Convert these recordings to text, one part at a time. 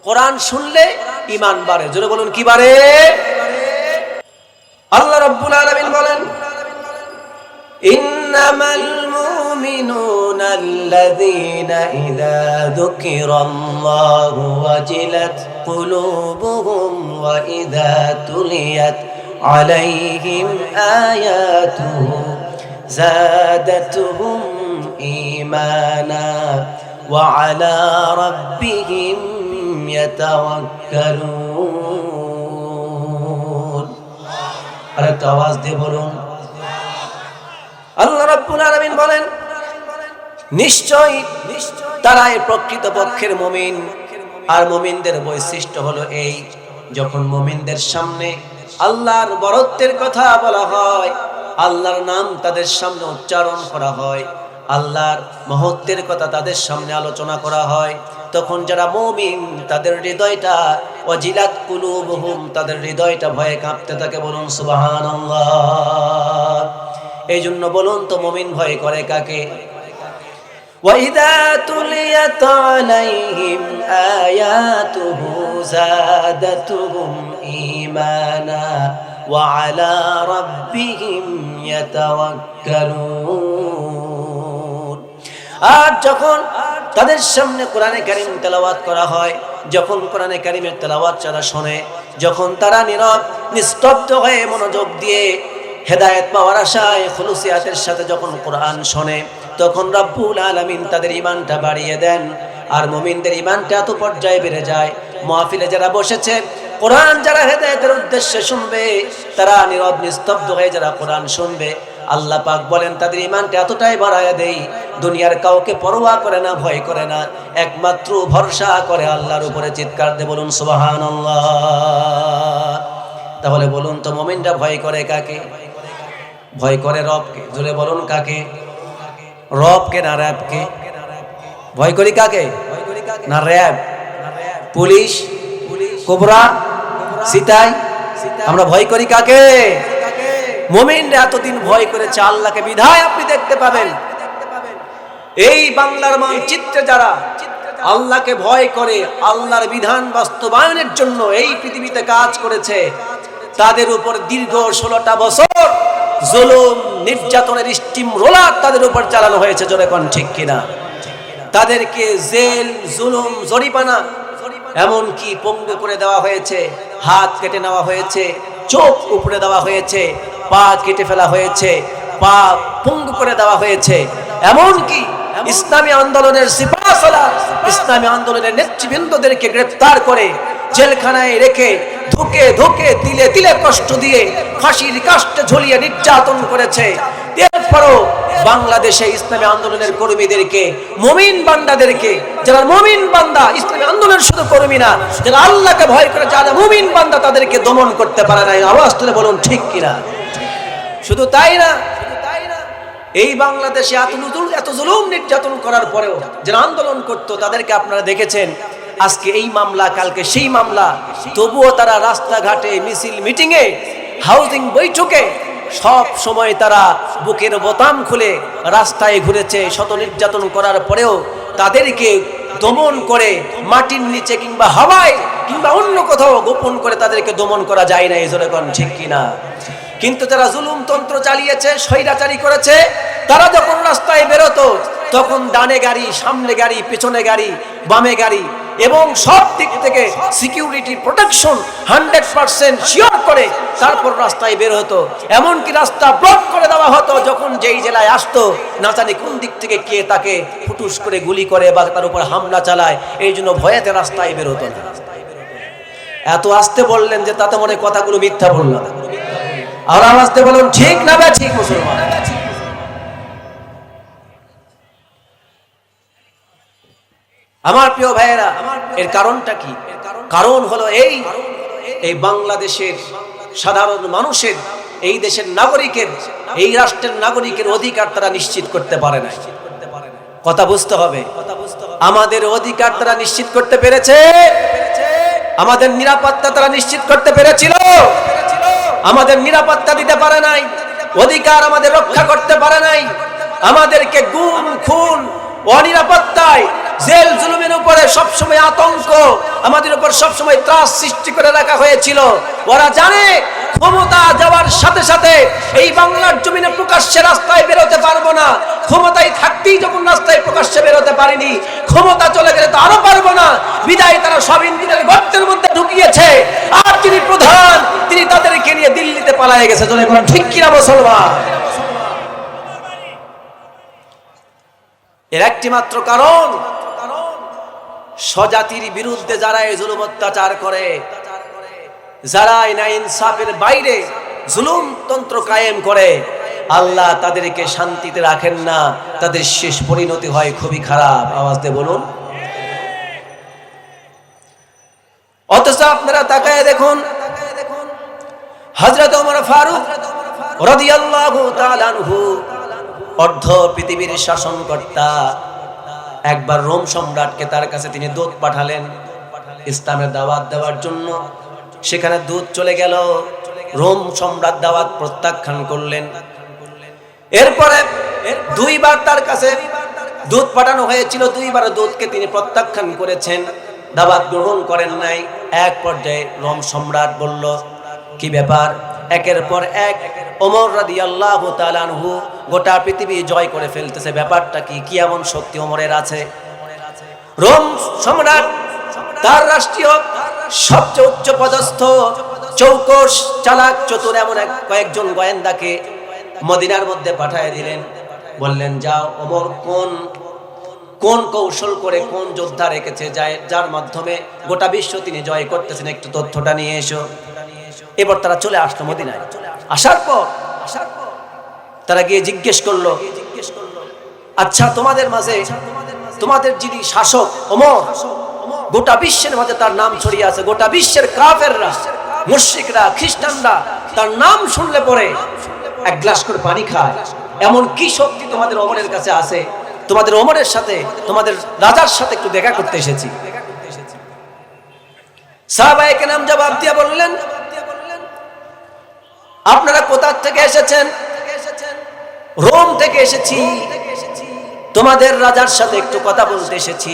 কোরআন শুনলে ইমান বাড়ে জোরে বলুন কি বাড়ে আল্লাহ রাব্বুল আলামিন বলেন إنما المؤمنون الذين إذا ذكر الله وجلت قلوبهم وإذا تليت عليهم آياته زادتهم إيمانا وعلى ربهم আর একটা আওয়াজ দিয়ে বলুন। আল্লাহ রাব্বুল আলামিন বলেন নিশ্চয় তারাই প্রকৃত পক্ষের আর বৈশিষ্ট্য হলো এই, যখন মুমিনদের সামনে আল্লাহর বরত্বের কথা বলা হয়, আল্লাহর নাম তাদের সামনে উচ্চারণ করা হয়, আল্লাহর মহত্বের কথা তাদের সামনে আলোচনা করা হয় তখন যারা মুমিন তাদের হৃদয়টা অজিলাত কুলুবহুম তাদের হৃদয়টা ভয়ে কাঁপতে থাকে বলুন সুবহানাল্লাহ এই জন্য বলুন তো মমিন ভয় করে কাকে وَإِذَا تُلِيَتْ عَلَيْهِمْ آيَاتُهُ زَادَتْهُمْ إِيمَانًا وَعَلَى رَبِّهِمْ يَتَوَكَّلُونَ আর যখন তাদের সামনে কোরআনে কারিম তেলাওয়াত করা হয়। যখন কোরআনে কারিমের তেলাওয়াত যারা শোনে, যখন তারা নীরব, নিস্তব্ধ হয়ে মনোযোগ দিয়ে হেদায়েত পাওয়ার আশায় খুলুসিয়াতের সাথে যখন কোরআন শোনে, তখন রব্বুল আলামিন তাদের ইমানটা বাড়িয়ে দেন। আর মুমিনদের ইমানটা এত পর্যায়ে বেড়ে যায় মাহফিলে যারা বসেছে, কোরআন যারা হেদায়েতের উদ্দেশ্যে শুনবে, তারা নীরব, নিস্তব্ধ হয়ে যারা কোরআন শুনবে আল্লাহ পাক বলেন, তাদের ইমানটা এতটাই বাড়ায় দেই, দুনিয়ার কাউকে পরোয়া করে না, ভয় করে না, একমাত্র ভরসা করে আল্লাহর উপরে চিৎকার দিয়ে বলুন, সুবহানাল্লাহ। তাহলে বলুন তো, মুমিনরা ভয় করে কাকে? ভয় করে রবকে। জোরে বলুন, কাকে? রবকে না র্যাবকে? ভয় করি কাকে? না র্যাব। পুলিশ? কোবরা? সিতাই আমরা ভয় করি কাকে? মোমিনরা এতদিন ভয় করেছে আল্লাহকে বিধায় আপনি দেখতে পাবেন। এই বাংলার মানচিত্রে যারা আল্লাহকে ভয় করে, আল্লাহর বিধান বাস্তবায়নের জন্য এই পৃথিবীতে কাজ করেছে, তাদের উপর দীর্ঘ ষোলোটা বছর জুলুম, নির্যাতনের স্টিম রোলার তাদের উপর চালানো হয়েছে, জোরে কোন ঠিক কিনা? তাদেরকে জেল, জুলুম জরিপানা এমনকি পঙ্গু করে দেওয়া হয়েছে, হাত কেটে নেওয়া হয়েছে, চোখ উপরে দেওয়া হয়েছে পা কেটে ফেলা হয়েছে, পা পঙ্গু করে দেওয়া হয়েছে। এমনকি ইসলামী আন্দোলনের সিপাহসালা, ইসলামী আন্দোলনের নেতৃবৃন্দদেরকে গ্রেফতার করে জেলখানায় রেখে ধুকে ধুকে, তিলে তিলে কষ্ট দিয়ে ফাঁসির কাষ্টে ঝুলিয়ে নির্যাতন করেছে। এরপরও বাংলাদেশে ইসলামী আন্দোলনের কর্মীদেরকে, মমিন বান্দাদেরকে, যারা মমিন বান্দা, ইসলামী আন্দোলনের শুধু কর্মী না, যারা আল্লাহকে ভয় করে যারা মমিন বান্দা তাদেরকে দমন করতে পারে না আওয়াজ তুলে বলুন, ঠিক কিনা? শুধু তাই না এই বাংলাদেশে এত জুলুম নির্যাতন করার পরেও যারা আন্দোলন করত, তাদেরকে আপনারা দেখেছেন, আজকে এই মামলা, কালকে সেই মামলা, তবুও তারা রাস্তাঘাটে মিছিল, মিটিংয়ে হাউজিং বৈঠকে সব সময় তারা বুকের বোতাম খুলে রাস্তায় ঘুরেছে, শত নির্যাতন করার পরেও তাদেরকে দমন করে মাটির নিচে কিংবা হাওয়ায় কিংবা অন্য কোথাও গোপন করে তাদেরকে দমন করা যায় না, এই কোন, ঠিক কিনা? কিন্তু যারা জুলুম তন্ত্র চালিয়েছে, স্বৈরাচারী করেছে, তারা যখন রাস্তায় বেরোতো, তখন ডানে গাড়ি, সামনে গাড়ি, পেছনে গাড়ি, বামে গাড়ি এবং সব দিক থেকে security protection hundred percent sure করে তারপর রাস্তায় বের হতো। এমনকি রাস্তা ব্লক করে দেওয়া হতো যখন যেই জেলায় আসতো। না জানি কোন দিক থেকে কে তাকে ফুটুস করে গুলি করে বা তার উপর হামলা চালায়, এই জন্য ভয়েতে রাস্তায় বের হতো না। এত আসতে বললেন যে তাতে মনে কথাগুলো মিথ্যা বললাম। আর আসতে বলুন ঠিক না বা, ঠিক মুসলমান। আমার প্রিয় ভাইয়েরা, এর কারণটা কি? কারণ হলো এই এই বাংলাদেশের সাধারণ মানুষের, এই দেশের নাগরিকের, এই রাষ্ট্রের নাগরিকের অধিকার তারা নিশ্চিত করতে পারে না কথা বুঝতে হবে। আমাদের অধিকার তারা নিশ্চিত করতে পেরেছে। আমাদের নিরাপত্তা তারা নিশ্চিত করতে পেরেছিল। আমাদের নিরাপত্তা দিতে পারে নাই। অধিকার আমাদের রক্ষা করতে পারে নাই। আমাদেরকে গুম, খুন, অনিরাপত্তায় জেল জুলুমের উপরে সবসময় আতঙ্ক, আমাদের উপর সবসময় ত্রাস সৃষ্টি করে রাখা হয়েছিল। ওরা জানে ক্ষমতা যাওয়ার সাথে সাথে এই বাংলার জমিনে প্রকাশ্যে রাস্তায় বেরোতে পারব না। ক্ষমতায় থাকতেই যখন রাস্তায় প্রকাশ্যে বেরোতে পারিনি, ক্ষমতা চলে গেলে তো আরও পারব না। বিদায় তারা সব ইঞ্জিনের গর্তের মধ্যে ঢুকিয়েছে। আর তিনি প্রধান, তিনি তাদেরকে নিয়ে দিল্লিতে পালায়ে গেছে। চলে বলেন, ঠিক কিনা মুসলমান? এর একটি মাত্র কারণ স্বজাতির বিরুদ্ধে যারা এই জুলুম অত্যাচার করে যারা না ইনসাফের বাইরে জুলুম তন্ত্র কায়েম করে, আল্লাহ তাদেরকে শান্তিতে রাখেন না। তাদের শেষ পরিণতি হয় খুবই খারাপ। আওয়াজ দিয়ে বলুন। অথচ আপনারা তাকায় দেখুন হজরত ওমর ফারুক রাদিয়াল্লাহু তাআলা আনহু, অর্ধ পৃথিবীর শাসনকর্তা একবার রোম সম্রাটকে তার কাছে তিনি দূত পাঠালেন ইসলামের দাওয়াত দেওয়ার জন্য। সেখানে দূত চলে গেল। রোম সম্রাট দাওয়াত প্রত্যাখ্যান করলেন। এরপরে দুইবার তার কাছে দুধ পাঠানো হয়েছিল। দুইবার দুধকে তিনি প্রত্যাখ্যান করেছেন। দাওয়াত গ্রহণ করেন নাই। এক পর্যায়ে রোম সম্রাট বলল, কি ব্যাপার? একের পর এক ওমর রাদি আল্লাহ তালানহু গোটা পৃথিবী জয় করে ফেলতেছে। ব্যাপারটা কি? কি এমন শক্তি ওমরের আছে? রোম সম্রাট, তার রাষ্ট্রীয় সবচেয়ে উচ্চ পদস্থ চৌকস চালাক চতুর এমন এক কয়েকজন গোয়েন্দাকে মদিনার মধ্যে পাঠিয়ে দিলেন। বললেন, যাও ওমর, কোন কোন কৌশল করে কোন যোদ্ধা রেখেছে? যার মাধ্যমে গোটা বিশ্ব তিনি জয় করতেছেন। একটু তথ্যটা নিয়ে এসো। এবার তারা চলে আসলো মদিনায়। আসার পর আসার পর তারা গিয়ে জিজ্ঞেস করল জিজ্ঞেস করল আচ্ছা তোমাদের মাঝে, তোমাদের যিনি শাসক অমর গোটা বিশ্বের মাঝে তার নাম ছড়িয়ে আছে, গোটা বিশ্বের কাফেররা, মুশরিকরা, খ্রিস্টানরা, তার নাম শুনলে পরে এক গ্লাস করে পানি খায়। এমন কি শক্তি তোমাদের অমরের কাছে আছে? তোমাদের অমরের সাথে, তোমাদের রাজার সাথে একটু দেখা করতে এসেছি। সাহাবায়ে নাম জবাব দিয়ে আপনারা কোথা থেকে এসেছেন? রোম থেকে এসেছি। তোমাদের রাজার সাথে একটু কথা বলতে এসেছি।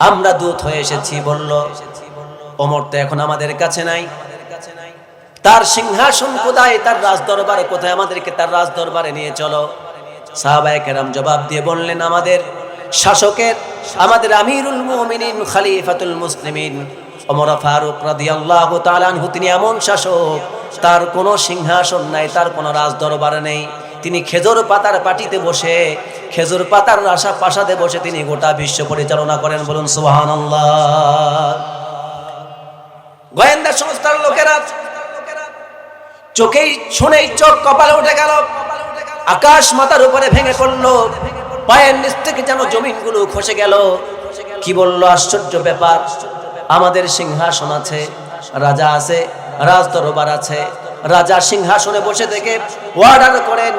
আমরা দূত হয়ে এসেছি বলল, অমর তো এখন আমাদের কাছে নাই। তার সিংহাসন কোথায়? তার রাজ দরবারে কোথায়? আমাদেরকে তার রাজ দরবারে নিয়ে চলো। সাহাবায়ে কেরাম জবাব দিয়ে বললেন, আমাদের শাসকের, আমাদের আমিরুল মুমিনিন, খলিফাতুল মুসলিমিন ওমর ফারুক রাদিয়াল্লাহু তাআলা আনহু, তিনি এমন শাসক, তার কোনো সিংহাসন নাই, তার কোনো রাজ দরবার নেই। তিনি খেজুর পাতার পাটিতে বসে, খেজুর পাতার আশা পাশাতে বসে তিনি গোটা বিশ্ব পরিচালনা করেন। বলুন, সুবহানাল্লাহ। গোয়েন্দা সংস্থার লোকেরা চোখেই শুনেই চোখ কপালে উঠে গেল। আকাশ মাথার উপরে ভেঙে পড়ল। পায়ের নিচ থেকে যেন জমিনগুলো খসে গেল। কি বলল? আশ্চর্য ব্যাপার। আমাদের সিংহাসন আছে, রাজা আছে রাজ দরবার আছে। রাজা সিংহাসনে বসে থেকে অর্ডার করেন,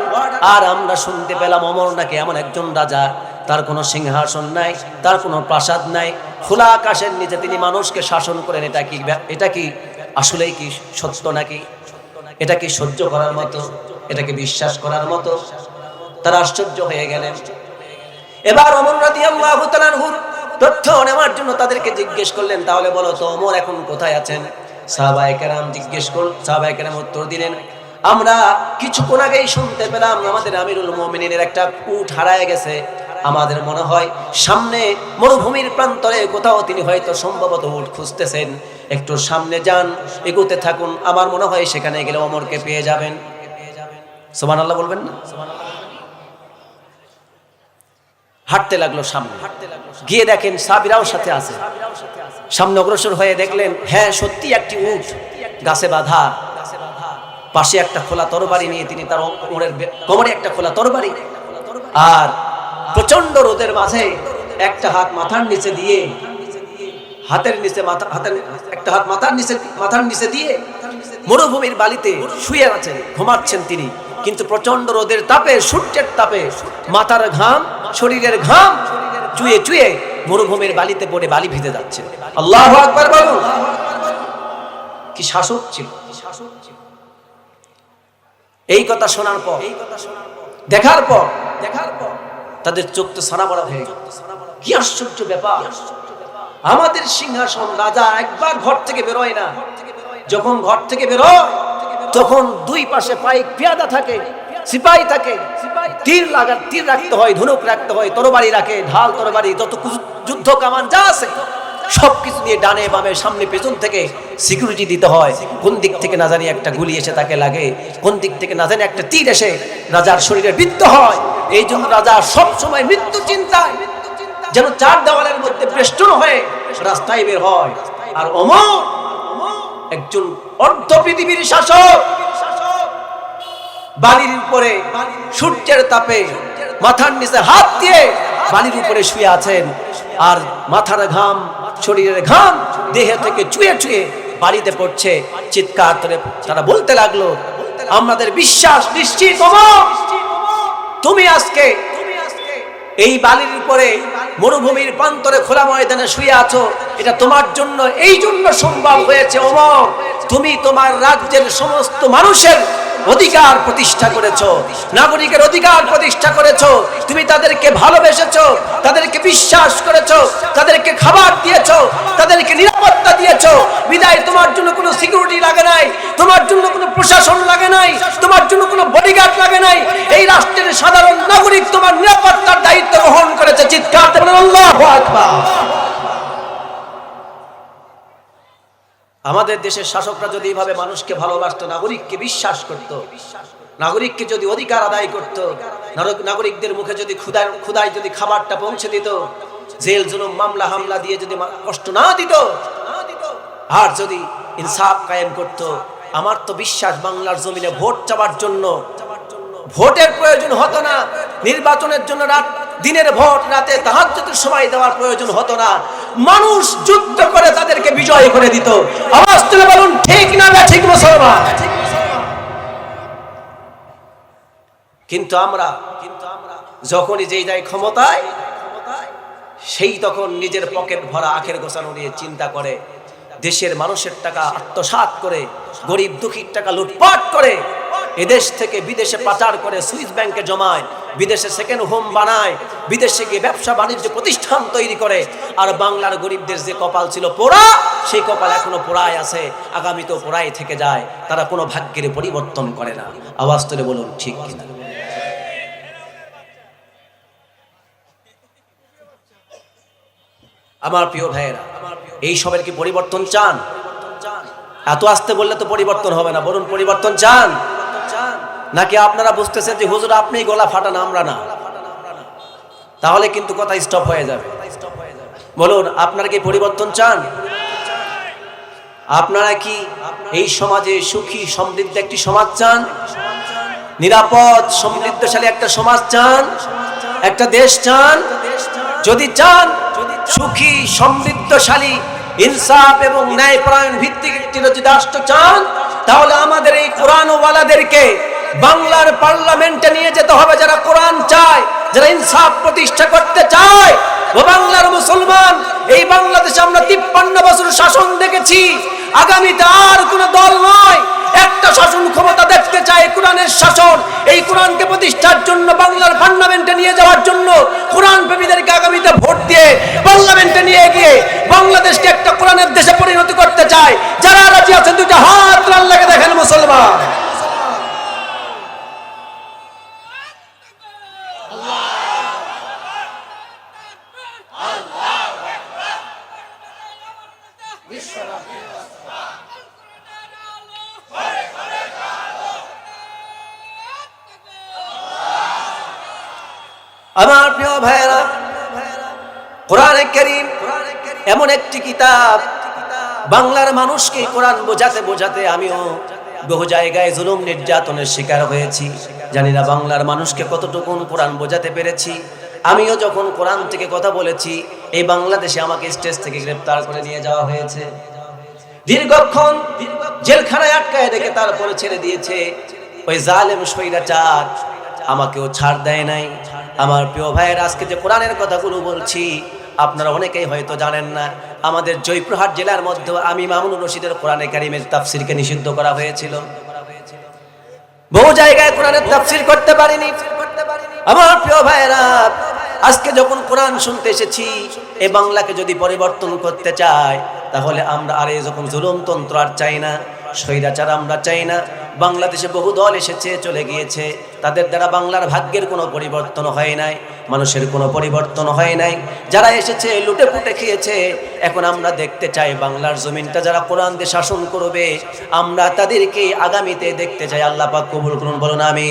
আর আমরা শুনতে পেলাম অমর নাকি এমন একজন রাজা। তার কোনো সিংহাসন নাই, তার কোনো প্রাসাদ নাই। খোলা আকাশের নিচে তিনি মানুষকে শাসন করেন, এটা কি এটা কি আসলেই কি সত্য নাকি? এটা কি সহ্য করার মতো? এটা কি বিশ্বাস করার মতো? তারা আশ্চর্য হয়ে গেলেন। এবার অমর রাদিয়াল্লাহু তাআলাহুর তথ্য নেওয়ার জন্য তাদেরকে জিজ্ঞেস করলেন, তাহলে বলো তো অমর এখন কোথায় আছেন? সাহাবায়ে কেরাম জিজ্ঞেস কর, সাহাবায়ে উত্তর দিলেন, আমরা কিছুক্ষণ আগেই শুনতে পেলাম আমাদের আমিরুল মুমিনিনের একটা উট হারায় গেছে। আমাদের মনে হয় সামনে মরুভূমির প্রান্তরে কোথাও তিনি হয়তো সম্ভবত উট খুঁজতেছেন। একটু সামনে যান, এগোতে থাকুন, আমার মনে হয় সেখানে গেলে অমরকে পেয়ে যাবেন। সোমান আল্লাহ বলবেন না? হাঁটতে লাগল সামনে। গিয়ে দেখেন সাবিরাও সাথে আছে। সামনে অগ্রসর হয়ে দেখলেন হ্যাঁ সত্যি একটি উট গাছে বাঁধা। পাশে একটা খোলা তরবারি নিয়ে তিনি তার কোমরের কোমরে একটা খোলা তরবারি আর প্রচণ্ড রোদের মাঝে একটা হাত মাথার নিচে দিয়ে, হাতের নিচে মাথা হাতের একটা হাত মাথার নিচে মাথার নিচে দিয়ে মরুভূমির বালিতে শুয়ে আছেন, ঘুমাচ্ছেন তিনি। কিন্তু প্রচণ্ড রোদের তাপে, সূর্যের তাপে, মাথার ঘাম, শরীরের ঘাম চুয়ে চুয়ে মরুভূমির বালিতে পড়ে বালি ভিজে যাচ্ছে। আল্লাহ আকবার বলুন। কি শাসক ছিল? এই কথা শোনার পর, দেখার পর দেখার পর তাদের চোখ তো সারা বড় হয়ে কি আশ্চর্য ব্যাপার। আমাদের সিংহাসন রাজা একবার ঘর থেকে বেরোয় না। যখন ঘর থেকে বেরোয় তখন দুই পাশে পাইক পেয়াদা থাকে সিপাহী থাকে তীর লাগা, তীর রাখতে হয়, ধনুক রাখতে হয়, তরবারি রাখে, ঢাল তরবারি, যত যুদ্ধ কামান যা আছে সব কিছু দিয়ে ডানে বামে সামনে পেছন থেকে সিকিউরিটি দিতে হয়। কোন দিক থেকে না জানি একটা গুলি এসে তাকে লাগে, কোন দিক থেকে না জানি একটা তীর এসে রাজার শরীরে বৃত্ত হয়। এই জন্য রাজা সব সময় মৃত্যু চিন্তায়, যেন চার দেওয়ালের মধ্যে বেষ্টন হয়ে রাস্তায় বের হয়। আর অমর একজন অর্ধ পৃথিবীর শাসক। বালির উপরে সূর্যের তাপে মাথার নিচে হাত দিয়ে বালির উপরে শুয়ে আছেন। আর মাথার ঘাম, শরীরের ঘাম দেহে থেকে চুয়ে চুয়ে বাড়িতে পড়ছে। চিৎকার করে তারা বলতে লাগল, আমাদের বিশ্বাস নিশ্চিত তুমি আজকে এই বালির উপরে মরুভূমির প্রান্তরে খোলা ময়দানে শুয়ে আছো। এটা তোমার জন্য, এই জন্য সম্ভব হয়েছে, ওমর। তুমি তোমার রাজ্যের সমস্ত মানুষের অধিকার প্রতিষ্ঠা করেছ, নাগরিকের অধিকার প্রতিষ্ঠা করেছ, তুমি তাদেরকে ভালোবেসেছো, তাদেরকে বিশ্বাস করেছ, তাদেরকে খাবার দিয়েছ, তাদেরকে নিরাপত্তা দিয়েছ। বিদায়, তোমার জন্য কোনো সিকিউরিটি লাগে নাই, তোমার জন্য কোনো প্রশাসন লাগে নাই, তোমার জন্য কোনো বডিগার্ড লাগে নাই। এই রাষ্ট্রের সাধারণ নাগরিক তোমার নিরাপত্তার দায়িত্ব গ্রহণ করেছে, চিৎকার আল্লাহু আকবার। আমাদের দেশের শাসকরা যদি এইভাবে মানুষকে ভালোবাসতো, নাগরিককে বিশ্বাস করত, নাগরিককে যদি অধিকার আদায় করত নাগরিকদের মুখে যদি ক্ষুদায় যদি খাবারটা পৌঁছে দিত, জেল, জুলুম, মামলা, হামলা দিয়ে যদি কষ্ট না দিত, আর যদি ইনসাফ কায়েম করত, আমার তো বিশ্বাস বাংলার জমিনে ভোট চাওয়ার জন্য, ভোটের প্রয়োজন হতো না, নির্বাচনের জন্য রাত দিনের ভোট রাতে তাহাজ্জুদের সময় দেওয়ার প্রয়োজন হতো না। মানুষ যুদ্ধ করে তাদেরকে বিজয় করে দিত। আওয়াজ তুলে বলুন, ঠিক না না ঠিক মুসলমান? কিন্তু আমরা কিন্তু আমরা যখনই যেই যাই ক্ষমতায়, সেই তখন নিজের পকেট ভরা আখের গোছানো নিয়ে চিন্তা করে, দেশের মানুষের টাকা আত্মসাৎ করে, গরিব দুঃখীর টাকা লুটপাট করে, এদেশ থেকে বিদেশে পাচার করে সুইস ব্যাংকে জমায় বিদেশে সেকেন্ড হোম বানায়, বিদেশে গিয়ে ব্যবসা বাণিজ্য প্রতিষ্ঠান তৈরি করে। আর বাংলার গরিবদের যে কপাল ছিল পোড়া, সেই কপাল এখনও পোড়ায় আছে, আগামীতেও পোড়ায় থেকে যায়। তারা কোনো ভাগ্যের পরিবর্তন করে না। আওয়াজ তুলে বলুন, ঠিক কিনা? আমার প্রিয় ভাইয়েরা, এই সবের কি পরিবর্তন চান? এত আসতে বললে তো পরিবর্তন হবে না। বলুন, পরিবর্তন চান? নাকি আপনারা বুঝতেছেন যে, হুজুর আপনি গলা ফাটান, আমরা না তাহলে কিন্তু কথা স্টপ হয়ে যাবে। বলুন, আপনারা কি পরিবর্তন চান? আপনারা কি এই সমাজে সুখী, সমৃদ্ধ একটি সমাজ চান? নিরাপদ, সমৃদ্ধশালী একটা সমাজ চান? একটা দেশ চান? যদি চান, সুখী, সমৃদ্ধশালী, ইনসাফ এবং ন্যায়পরায়ণ ভিত্তিক একটি রাষ্ট্র চান, তাহলে আমাদের এই কোরআনওয়ালাদেরকে বাংলার পার্লামেন্টে নিয়ে যেতে হবে যারা কোরআন চায়, যারা ইনসাফ প্রতিষ্ঠা করতে চায়। ও বাংলার মুসলমান, এই বাংলাদেশে আমরা তিপ্পান্ন বছর শাসন দেখেছি। আগামীতে আর কোনো দল নয়। একটা শাসন ক্ষমতা দেখতে চায় কোরআনের শাসন। এই কোরআনকে প্রতিষ্ঠার জন্য, বাংলার পার্লামেন্টে নিয়ে যাওয়ার জন্য কোরআন প্রেমীদেরকে আগামীতে ভোট দিয়ে পার্লামেন্টে নিয়ে গিয়ে বাংলাদেশকে একটা কোরআনের দেশে পরিণত করতে চায় যারা রাজি আছেন দুইটা হাত আল্লাহকে দেখেন মুসলমান আমার প্রিয় ভাইয়েরা কোরআনে করিম এমন একটি কিতাব। বাংলার মানুষকে কোরআন বোঝাতে বোঝাতে আমিও বহু জায়গায় জুলুম নির্যাতনের শিকার হয়েছি। জানি না বাংলার মানুষকে কতটুকু কোরআন বোঝাতে পেরেছি। আমিও যখন কোরআন থেকে কথা বলেছি, এই বাংলাদেশে আমাকে স্টেজ থেকে গ্রেপ্তার করে নিয়ে যাওয়া হয়েছে। দীর্ঘক্ষণ জেলখানায় আটকায় রেখে তারপরে ছেড়ে দিয়েছে। ওই জালেম সৈরাচার আমাকেও ছাড় দেয় নাই। আমার প্রিয় ভাইয়ের আজকে যে কোরআনের কথাগুলো বলছি আপনারা অনেকেই হয়তো জানেন না, আমাদের জয়পুরহাট জেলার মধ্যে আমি মামুনুর রশিদের কোরআনে কারিমের তাফসিরকে নিষিদ্ধ করা হয়েছিল। বহু জায়গায় কোরআনের তাফসির করতে পারিনি। আমার প্রিয় ভাইয়েরা, আজকে যখন কোরআন শুনতে এসেছি, এ বাংলাকে যদি পরিবর্তন করতে চায়, তাহলে আমরা আর এই যখন জুলুমতন্ত্র আর চাই না স্বৈরাচার আমরা চাই না। বাংলাদেশে বহু দল এসেছে, চলে গিয়েছে। তাদের দ্বারা বাংলার ভাগ্যের কোনো পরিবর্তন হয় নাই, মানুষের কোনো পরিবর্তন হয় নাই। যারা এসেছে লুটে পুটে খেয়েছে, এখন আমরা দেখতে চাই বাংলার জমিনটা যারা কোরআন দিয়ে শাসন করবে, আমরা তাদেরকে আগামীতে দেখতে চাই। আল্লাহ পাক কবুল করুন, বলুন আমি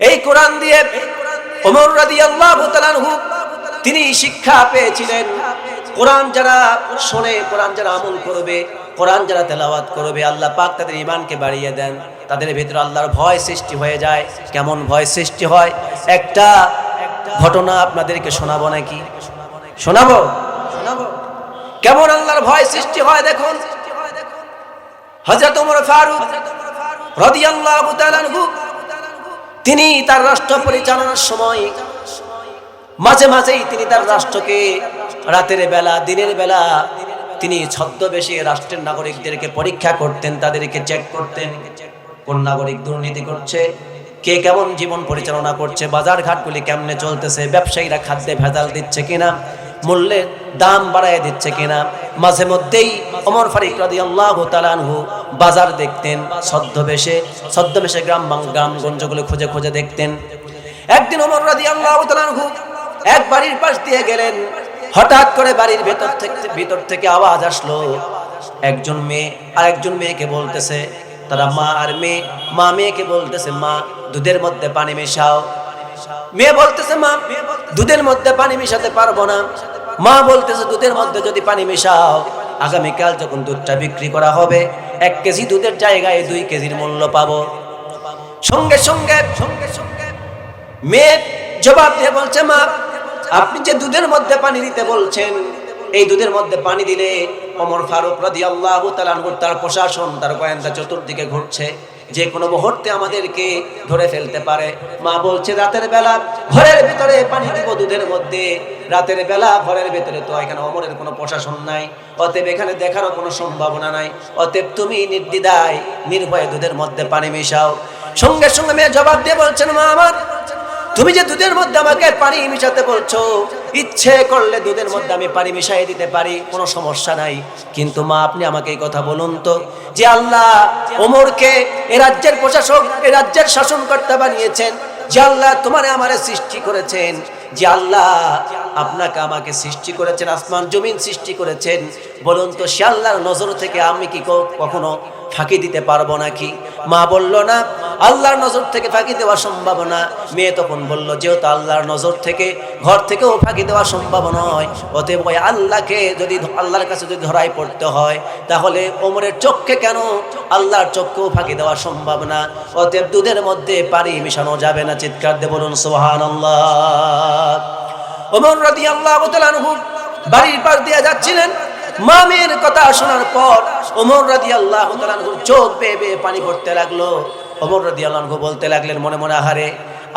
এই কোরআন দিয়ে ওমর রাদিয়াল্লাহু তাআলা তিনি শিক্ষা পেয়েছিলেন। কোরআন যারা শোনে, কোরআন যারা আমল করবে, কোরআন যারা তেলাওয়াত করবে, আল্লাহ পাক তাদের ইমানকে বাড়িয়ে দেন। তাদের ভিতরে আল্লাহর ভয় সৃষ্টি হয়ে যায়। কেমন ভয় সৃষ্টি হয়? একটা ঘটনা আপনাদেরকে শোনাবো নাকি? শোনাবো? শোনাবো। কেমন আল্লাহর ভয় সৃষ্টি হয় দেখুন। হযরত ওমর ফারুক রাদিয়াল্লাহু তাআলা তিনি তার রাষ্ট্র পরিচালনার সময় মাঝে মাঝেই তিনি তার রাষ্ট্রকে রাতের বেলা, দিনের বেলা তিনি ছদ্মবেশে রাষ্ট্রের নাগরিকদেরকে পরীক্ষা করতেন, তাদেরকে চেক করতেন, কোন নাগরিক দুর্নীতি করছে, কে কেমন জীবন পরিচালনা করছে, বাজার ঘাটগুলি কেমনে চলতেছে, ব্যবসায়ীরা খাদ্যে ভেজাল দিচ্ছে কিনা মূল্যের দাম বাড়ায় দিচ্ছে কিনা, মাঝে মধ্যেই অমর ফারিক রাদি আল্লাহ তালানহু বাজার দেখতেন, ছদ্মবেশে ছদ্মবেশে গ্রাম বাং- গ্রামগঞ্জগুলো খুঁজে খুঁজে দেখতেন। একদিন অমর রাদি আল্লাহ তালানহু এক বাড়ির পাশ দিয়ে গেলেন। হঠাৎ করে বাড়ির ভেতর থেকে ভিতর থেকে আওয়াজ আসলো। একজন মেয়ে আর একজন মেয়েকে বলতেছে, তারা মা আর মেয়ে। মা মেয়েকে বলতেছে, মা, দুধের মধ্যে পানি মেশাও। মেয়ে বলতেছে, মা, দুধের মধ্যে পানি মেশাতে পারব না। মা বলতেছে, দুধের মধ্যে যদি পানি মেশাও, আগামীকাল যখন দুধটা বিক্রি করা হবে, এক কেজি দুধের জায়গায় দুই কেজির মূল্য পাবো। সঙ্গে সঙ্গে সঙ্গে সঙ্গে মেয়ে জবাব দিয়ে বলছে, মা, আপনি যে দুধের মধ্যে পানি দিতে বলছেন, এই দুধের মধ্যে পানি দিলে অমর ফারুক রাদি আল্লাহ তার প্রশাসন, তার গোয়েন্দা চতুর্দিকে ঘুরছে। যে কোনো মুহূর্তে আমাদেরকে ধরে ফেলতে পারে। মা বলছে, রাতের বেলা ঘরের ভিতরে পানি দিব দুধের মধ্যে। রাতের বেলা ঘরের ভিতরে তো এখানে অমরের কোনো প্রশাসন নাই। অতএব এখানে দেখারও কোনো সম্ভাবনা নাই। অতএব তুমি নির্দ্বিধায় নির্ভয়ে দুধের মধ্যে পানি মিশাও। সঙ্গে সঙ্গে মেয়ে জবাব দিয়ে বলছেন, মা, আমার তুমি যে দুধের মধ্যে আমাকে পানি মিশাতে বলছো, ইচ্ছে করলে দুধের মধ্যে আমি পানি মিশাই দিতে পারি, কোনো সমস্যা নাই। কিন্তু মা, আপনি আমাকে এই কথা বলুন তো, যে আল্লাহ ওমরকে এ রাজ্যের প্রশাসক, এ রাজ্যের শাসনকর্তা বানিয়েছেন, যে আল্লাহ তোমারে আমারে সৃষ্টি করেছেন, যে আল্লাহ আপনাকে আমাকে সৃষ্টি করেছেন, আসমান, জমিন সৃষ্টি করেছেন। বলুন তো, সে আল্লাহর নজর থেকে আমি কি কখনো ফাঁকি দিতে পারব নাকি? মা বলল, না, আল্লাহর নজর থেকে ফাঁকি দেওয়া সম্ভব না। মেয়ে তখন বলল, যেহেতু আল্লাহর নজর থেকে, ঘর থেকেও ফাঁকি দেওয়া সম্ভব নয়, অতএব আল্লাহকে যদি আল্লাহর কাছে যদি ধরাই পড়তে হয়, তাহলে ওমরের চোখকে কেন আল্লাহর চোখকেও ফাঁকি দেওয়া সম্ভব না? অতএব দুধের মধ্যে পানি মিশানো যাবে না। চিৎকার দিয়ে বলুন সোহান আল্লাহ ওমর রাদি আল্লাহ বাড়ির পাশ দিয়ে যাচ্ছিলেন। মামের কথা শোনার পর ওমর রাদি আল্লাহ চোখ বেয়ে বেয়ে পানি পড়তে লাগল। ওমর রাদি আল্লাহ বলতে লাগলেন, মনে মনে, আহারে,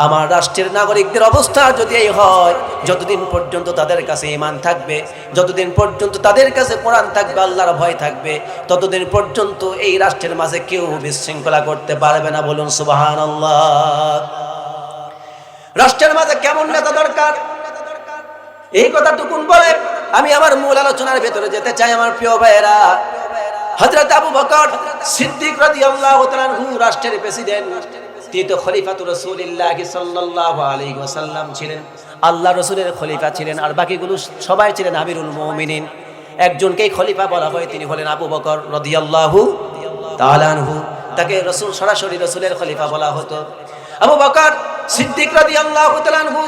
আমার রাষ্ট্রের নাগরিকদের অবস্থা যদি এই হয়, যতদিন পর্যন্ত তাদের কাছে ইমান থাকবে, যতদিন পর্যন্ত তাদের কাছে কোরআন থাকবে, আল্লাহর ভয় থাকবে, ততদিন পর্যন্ত এই রাষ্ট্রের মাঝে কেউ বিশৃঙ্খলা করতে পারবে না। বলুন সুবাহান রাষ্ট্রের মাঝে কেমন নেতা দরকার? এই কথাটুকুন বলে আমি আমার মূল আলোচনার ভেতরে যেতে চাই আমার প্রিয় ভাইয়েরা। হযরত আবু বকর সিদ্দিক রাদিয়াল্লাহু তাআলা রাষ্ট্রের প্রেসিডেন্ট, তিনি তো খলিফাতুর রাসূলিল্লাহ সাল্লাল্লাহু আলাইহি ওয়াসাল্লাম ছিলেন। আল্লাহ রাসূলের খলিফা ছিলেন আর বাকিগুলো সবাই ছিলেন আমিরুল মুমিনিন। একজনকেই খলিফা বলা হয়, তিনি হলেন আবু বকর রাদিয়াল্লাহু তাআলা আনহু। তাকে রাসূল, সরাসরি রাসূলের খলিফা বলা হতো। আবু বকর সিদ্দিক রাদিয়াল্লাহু তাআলা আনহু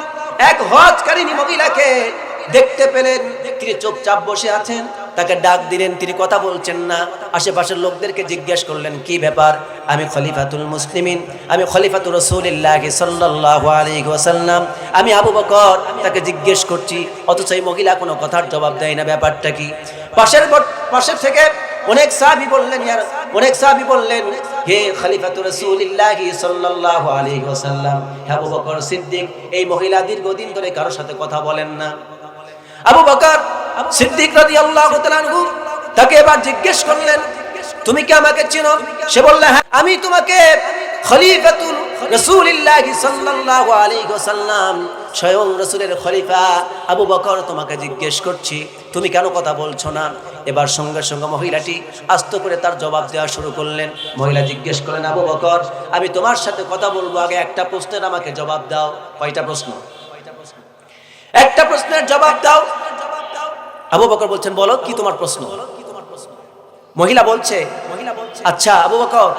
এক হজকারিনী মহিলাকে দেখতে পেলেন, তিনি চুপচাপ বসে আছেন, তাকে ডাক দিলেন, তিনি কথা বলছেন না। আশেপাশের লোকদেরকে জিজ্ঞেস করলেন, কি ব্যাপার? আমি খলিফাতুল মুসলিমিন, আমি খলিফাতুর রসুলিল্লাহ সাল্লাল্লাহু আমি আবু বকর, তাকে জিজ্ঞেস করছি, অথচ এই মহিলা কোনো কথার জবাব দেয় না, ব্যাপারটা কি? পাশের পাশের থেকে অনেক সাহাবী বললেন, ইয়ার অনেক সাহাবী বললেন, হে খলিফাতুর রাসূলুল্লাহ সাল্লাল্লাহু আলাইহি ওয়াসাল্লাম আবু বকর সিদ্দিক, এই মহিলা দীর্ঘদিন ধরে কারোর সাথে কথা বলেন না। আবু বকর সিদ্দিক তাআলা আনহু তাকে এবার জিজ্ঞেস করলেন, তুমি কি আমাকে চিনো? সে বলল হ্যাঁ আমি তোমাকে খলিফাতুল সাল্লাল্লাহু আলাইহি ওয়াসাল্লাম, স্বয়ং খলিফা আবু বকর তোমাকে জিজ্ঞেস করছি। তুমি কেন কথা বলছো না? এবার সঙ্গে সঙ্গে মহিলাটি আস্ত করে তার জবাব দেওয়া শুরু করলেন। মহিলা জিজ্ঞেস করলেন, আবু বকর, আমি তোমার সাথে কথা বলব, আগে একটা প্রশ্নের আমাকে জবাব দাও। কয়টা প্রশ্ন? একটা প্রশ্নের জবাব দাও। আবু বকর বলছেন, বলো, কি তোমার প্রশ্ন? মহিলা বলছে আচ্ছা আবু বকর,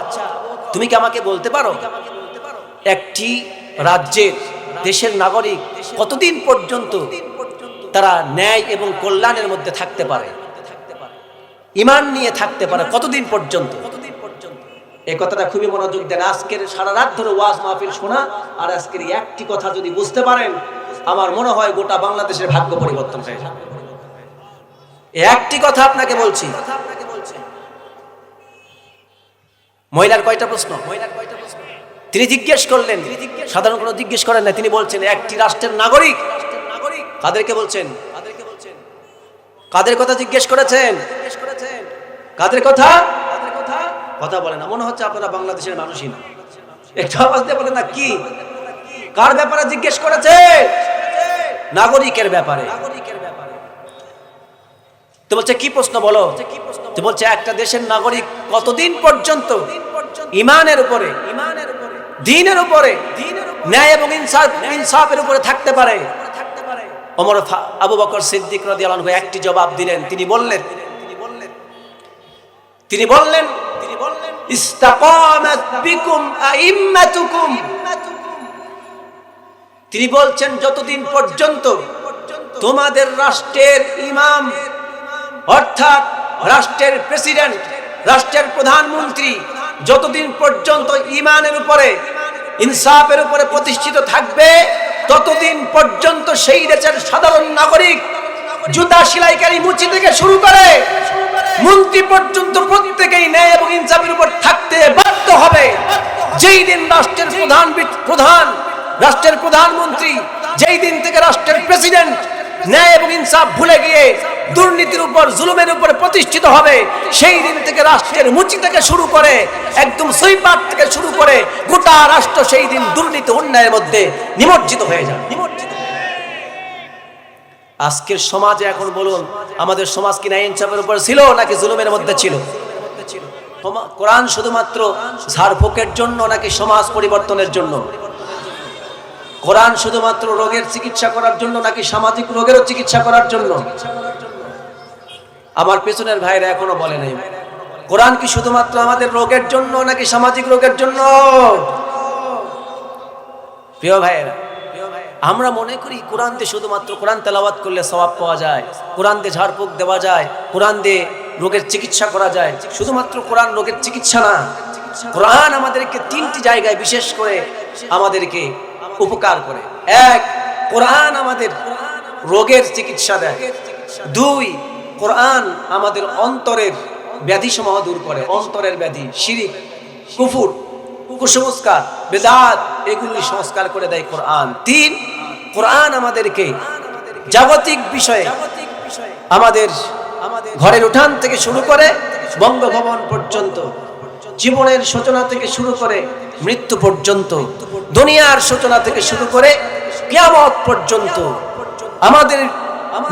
তুমি কি আমাকে বলতে পারো? একটি রাজ্যের দেশের নাগরিক কতদিন পর্যন্ত তারা ন্যায় এবং কল্যাণের মধ্যে থাকতে পারে? ইমান নিয়ে থাকতে পারে কতদিন পর্যন্ত? এই কথাটা খুবই মনোযোগ দেন। আজকের সারা রাত ধরে ওয়াজ মাহফিল শোনা, আর আজকের একটি কথা যদি বুঝতে পারেন আমার মনে হয় গোটা বাংলাদেশের ভাগ্য পরিবর্তন হয়ে যাবে। একটি কথা আপনাকে বলছি। মহিলার কয়টা প্রশ্ন? তিনি জিজ্ঞেস করলেন, সাধারণ কোনো জিজ্ঞেস করেন না, তিনি বলছেন, একটি রাষ্ট্রের নাগরিক। কাদেরকে বলছেন? কাদের কথা জিজ্ঞেস করেছেন? কাদের কথা? কথা বলে না, মনে হচ্ছে আপনারা বাংলাদেশের মানুষই না। একটু আওয়াজ দিয়ে বলে না, কি? কার ব্যাপারে জিজ্ঞেস করেছে নাগরিকের ব্যাপারে। তো বলছে কি প্রশ্ন বলো? তো বলছে একটা দেশের নাগরিক কতদিন পর্যন্ত ইমানের উপরে ইমানের উপরে দিনের উপরে ন্যায় এবং ইনসাফ ইনসাফের উপরে থাকতে পারে? ওমর আবু বকর সিদ্দিক রাদিয়াল্লাহু আনহু একটি জবাব দিলেন। তিনি বললেন তিনি বললেন তিনি বললেন ইস্তাকামাত বিকুম আইম্মাতুকুম তিনি বলছেন, যতদিন পর্যন্ত তোমাদের রাষ্ট্রের ইমাম, অর্থাৎ রাষ্ট্রের প্রেসিডেন্ট, রাষ্ট্রের প্রধানমন্ত্রী, যতদিন পর্যন্ত ইমানের উপরে, ইনসাফের উপরে প্রতিষ্ঠিত থাকবে, ততদিন পর্যন্ত সেই দেশের সাধারণ নাগরিক জুতা সেলাইকারী মুচি থেকে শুরু করে মন্ত্রী পর্যন্ত প্রত্যেকেই ন্যায় এবং ইনসাফের উপর থাকতে বাধ্য হবে। যেই দিন রাষ্ট্রের প্রধান প্রধান রাষ্ট্রের প্রধানমন্ত্রী, যেই দিন থেকে রাষ্ট্রের প্রেসিডেন্ট ন্যায় এবং ইনসাফ ভুলে গিয়ে দুর্নীতির উপর, জুলুমের উপরে প্রতিষ্ঠিত হবে, সেই দিন থেকে রাষ্ট্রের মুচি থেকে শুরু করে, একদম সুইপার থেকে শুরু করে গোটা রাষ্ট্র সেই দিন দুর্নীতি, অন্যায়ের মধ্যে নিমজ্জিত হয়ে যাবে। নিমজ্জিত আজকের সমাজে এখন বলুন, আমাদের সমাজ কি ন্যায় ইনসাফের উপর ছিল নাকি জুলুমের মধ্যে ছিল? কোরআন শুধুমাত্র ঝাড়ফুঁকের জন্য নাকি সমাজ পরিবর্তনের জন্য? কোরআন শুধুমাত্র রোগের চিকিৎসা করার জন্য নাকি সামাজিক রোগেরও চিকিৎসা করার জন্য? আমার পেছনের ভাইরা এখনও বলে নাই। কোরআন কি শুধুমাত্র আমাদের রোগের জন্য নাকি সামাজিক রোগের জন্য? প্রিয় ভাইয়েরা, আমরা মনে করি কোরআন দিয়ে শুধুমাত্র কোরআন তেলাওয়াত করলে সওয়াব পাওয়া যায় কোরআন দিয়ে ঝাড়ফুঁক দেওয়া যায়, কোরআন দিয়ে রোগের চিকিৎসা করা যায়। শুধুমাত্র কোরআন রোগের চিকিৎসা না, কোরআন আমাদেরকে তিনটি জায়গায় বিশেষ করে আমাদেরকে উপকার করে। এক, কোরআন আমাদের রোগের চিকিৎসা দেয়। দুই, কোরআন আমাদের অন্তরের ব্যাধি সমূহ দূর করে। অন্তরের ব্যাধি, শিরিক, কুফুর, কুসংস্কার, বেদাত, এগুলি সংস্কার করে দেয় কোরআন। তিন, কোরআন আমাদেরকে জাগতিক বিষয়ে আমাদের ঘরের উঠান থেকে শুরু করে বঙ্গভবন পর্যন্ত, জীবনের সূচনা থেকে শুরু করে মৃত্যু পর্যন্ত, দুনিয়ার সূচনা থেকে শুরু করে কিয়ামত পর্যন্ত, আমাদের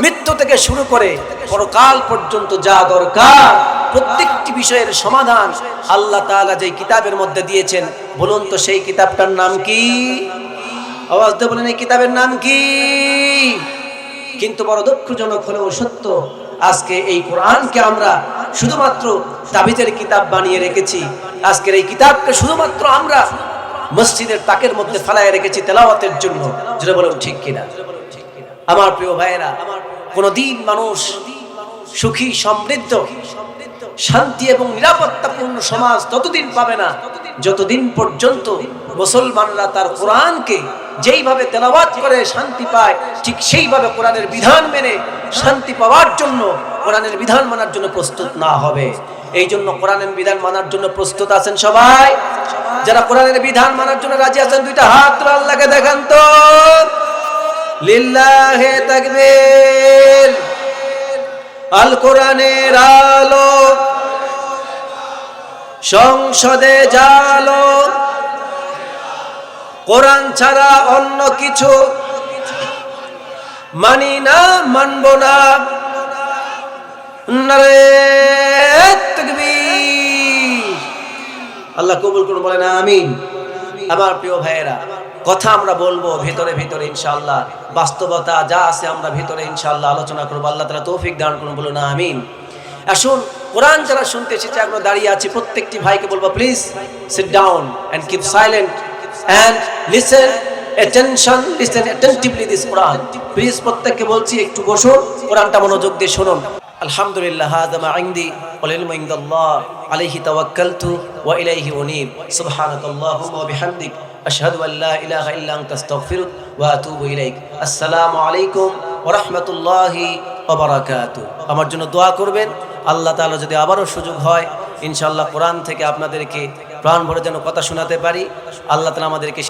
মৃত্যু থেকে শুরু করে পরকাল পর্যন্ত যা দরকার, প্রত্যেকটি বিষয়ের সমাধান আল্লাহ তাআলা যে কিতাবের মধ্যে দিয়েছেন। বলুন তো সেই কিতাবটার নাম কি? আওয়াজ দিয়ে বলেন, এই কিতাবের নাম কি? কিন্তু বড় দুঃখজনক হলেও সত্য, আজকে এই কোরআনকে আমরা শুধুমাত্র তাবিজের কিতাব বানিয়ে রেখেছি। আজকের এই কিতাবকে শুধুমাত্র আমরা মসজিদের তাকের মধ্যে ফেলায় রেখেছি তেলাওয়াতের জন্য। যেটা বলুন, ঠিক কিনা? আমার প্রিয় ভাইয়েরা, কোনদিন মানুষ সুখী, সমৃদ্ধ, শান্তি এবং নিরাপত্তাপূর্ণ সমাজ ততদিন পাবে না যতদিন পর্যন্ত মুসলমানরা তার কোরআনকে যেইভাবে তেলাওয়াত করে শান্তি পায়, ঠিক সেইভাবে কোরআনের বিধান মেনে শান্তি পাওয়ার জন্য কোরআনের বিধান মানার জন্য প্রস্তুত না হবে। এই জন্য কোরআনের বিধান মানার জন্য প্রস্তুত আছেন সবাই? যারা কোরআনের বিধান মানার জন্য রাজি আছেন, দুইটা হাত আল্লাহকে দেখান তো। লিল্লাহে তাকবীর। আল কোরআনের আলো সংসদে জালো। কোরআন ছাড়া অন্য কিছু মানি না, মানব না। আল্লাহ কবুল করুন, বলেন আমিন। আমার প্রিয় ভাইয়েরা, কথা আমরা বলব ভিতরে ভিতরে, ইনশাআল্লাহ। বাস্তবতা যা আছে আমরা ভিতরে, ইনশাআল্লাহ আলোচনা করব। আল্লাহ তালা তৌফিক দান করুন, বলুন আমিন। আসুন, কোরআন যারা শুনতে এসেছে আমরা দাঁড়িয়ে আছি, প্রত্যেকটি ভাইকে বলব please sit down and keep silent and listen attention, listen attentively this Quran please প্রত্যেককে বলছি, একটু বসুন কোরআনটা মনোযোগ দিয়ে শুনুন। আলহামদুলিল্লাহ, হাদা মা ইনদি আলাইহি তাওয়াক্কালতু ওয়া ইলাইহি উনীব। ওয়া বিহামদিক, আশহাদু ইলাহা ইল্লা আনতা, আস্তাগফিরুক ওয়া আতুবু ইলাইক। আসসালামু আলাইকুম ওয়া রাহমাতুল্লাহি ওয়া আমার জন্য দোয়া করবেন, আল্লাহ তাআলা যদি আবারও সুযোগ হয়, ইনশাআল্লাহ কোরআন থেকে আপনাদেরকে প্রাণ ভরে যেন কথা শোনাতে পারি, আল্লাহ তাআলা আমাদেরকে